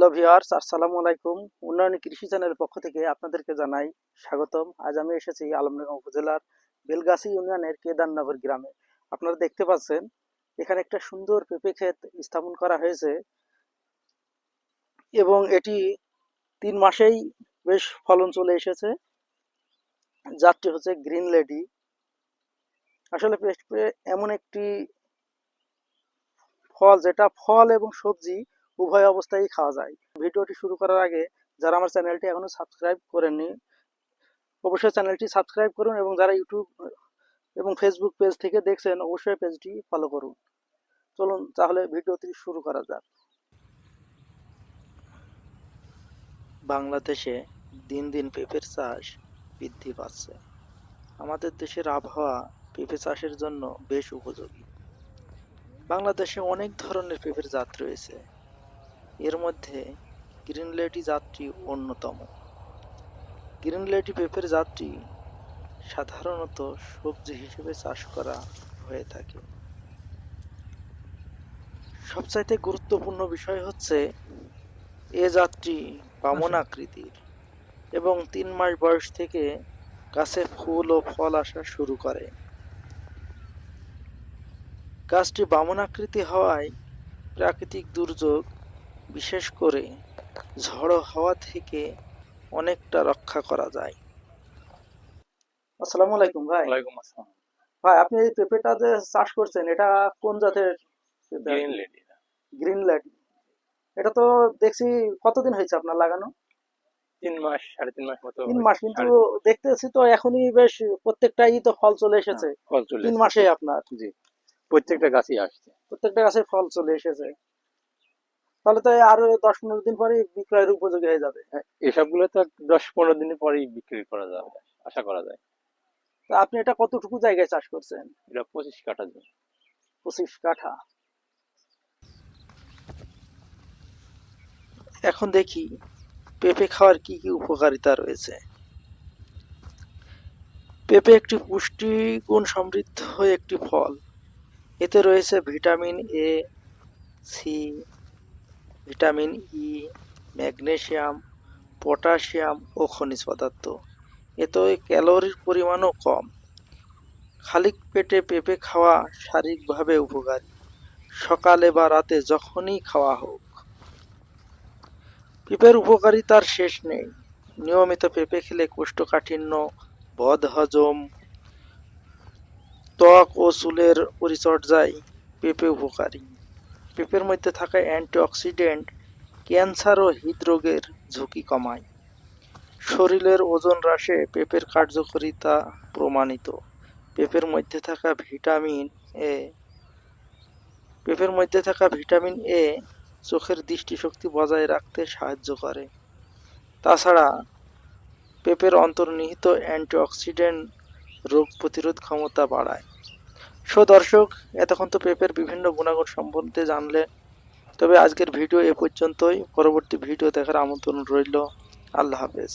Hello viewers, আসসালামু আলাইকুম। উন্নয়ন কৃষি চ্যানেলের পক্ষ থেকে আপনাদেরকে জানাই স্বাগতম। আজ আমি এসেছি আলমডাঙ্গা উপজেলার বেলগাছি ইউনিয়নের কেদারনগর গ্রামে। আপনারা দেখতে পাচ্ছেন, এখানে একটা সুন্দর পেঁপে ক্ষেত স্থাপন করা হয়েছে এবং এটি তিন মাসেই বেশ ফলন চলে এসেছে। জাতটি হচ্ছে গ্রিন লেডি। আসলে এমন একটি ফল, যেটা ফল এবং সবজি উভয় অবস্থায় খাওয়া যায়। ভিডিওটি শুরু করার আগে যারা আমার চ্যানেলটি এখনও সাবস্ক্রাইব করেননি, অবশ্যই চ্যানেলটি সাবস্ক্রাইব করুন এবং যারা ইউটিউব এবং ফেসবুক পেজ থেকে দেখছেন, অবশ্যই পেজটি ফলো করুন। চলুন তাহলে ভিডিওটি শুরু করা যাক। বাংলাদেশে দিন দিন পেঁপের চাষ বৃদ্ধি পাচ্ছে। আমাদের দেশের আবহাওয়া পেঁপে চাষের জন্য বেশ উপযোগী। বাংলাদেশে অনেক ধরনের পেঁপের জাত রয়েছে। এর মধ্যে গ্রিন লেডি জাতটি অন্যতম। গ্রিন লেডি পেঁপের জাতটি সাধারণত সবজি হিসেবে চাষ করা হয়ে থাকে। সবচাইতে গুরুত্বপূর্ণ বিষয় হচ্ছে এ জাতটি বামন আকৃতির এবং তিন মাস বয়স থেকে গাছে ফুল ও ফল আসা শুরু করে। গাছটি বামন আকৃতি হওয়ায় প্রাকৃতিক দুর্যোগ বিশেষ করে ঝড়ো হাওয়া থেকে অনেকটা রক্ষা করা যায়। আসসালামু আলাইকুম ভাই। ওয়ালাইকুম আসসালাম। ভাই আপনি এই পেঁপেটা যে চাষ করছেন এটা কোন জাতের গ্রিন লেডি। গ্রিন ল্যাডি এটা তো দেখছি কতদিন হয়েছে আপনার লাগানো? তিন মাস সাড়ে তিন মাস মতো তিন মাস কিন্তু দেখতেছি তো এখনই বেশ প্রত্যেকটাই তো ফল চলে এসেছে। হ্যাঁ, ফল চলে তিন মাসে আপনার। জি প্রত্যেকটা গাছই আসছে। প্রত্যেকটা গাছে ফল চলে এসেছে। তাহলে তো আরও দশ পনেরো দিন পরে বিক্রয়ের উপযোগী হয়ে যাবে। হ্যাঁ, এসবগুলো তো দশ পনেরো দিনের পরেই বিক্রি করা যাবে আশা করা যায়। তো আপনি এটা কতটুকু জায়গায় চাষ করছেন? এটা পঁচিশ কাঠা জমি। পঁচিশ কাঠা। এখন দেখি পেঁপে খাওয়ার কি কি উপকারিতা রয়েছে। পেঁপে একটি পুষ্টিগুণ সমৃদ্ধ একটি ফল। এতে রয়েছে vitamin A C vitamin E magnesium, potassium ও খনিজ পদার্থ। এতে ক্যালোরির পরিমাণও কম। খালি পেটে পেঁপে খাওয়া শারীরিকভাবে উপকারী। সকালে বা রাতে যখনই খাওয়া হোক। পেঁপের উপকারিতার শেষ নেই। নিয়মিত পেঁপে খেলে কোষ্ঠকাঠিন্য বদহজম ত্বক ও চুলের পরিচর্যায় পেঁপে উপকারী। পেঁপের মধ্যে থাকা অ্যান্টিঅক্সিডেন্ট ক্যান্সার ও হৃদরোগের ঝুঁকি কমায়। শরীরের ওজন হ্রাসে পেঁপের কার্যকারিতা প্রমাণিত। পেঁপের মধ্যে থাকা ভিটামিন এ পেঁপের মধ্যে থাকা ভিটামিন এ চোখের দৃষ্টিশক্তি বজায় রাখতে সাহায্য করে। তাছাড়া, পেঁপের অন্তর্নিহিত অ্যান্টিঅক্সিডেন্ট রোগ প্রতিরোধ ক্ষমতা বাড়ায়। সো দর্শক, এতক্ষণ তো পেপের বিভিন্ন গুণাগুণ সম্বন্ধে জানলে। তবে আজকের ভিডিও এ পর্যন্তই। পরবর্তী ভিডিও দেখার আমন্ত্রণ রইল। আল্লাহ হাফেজ।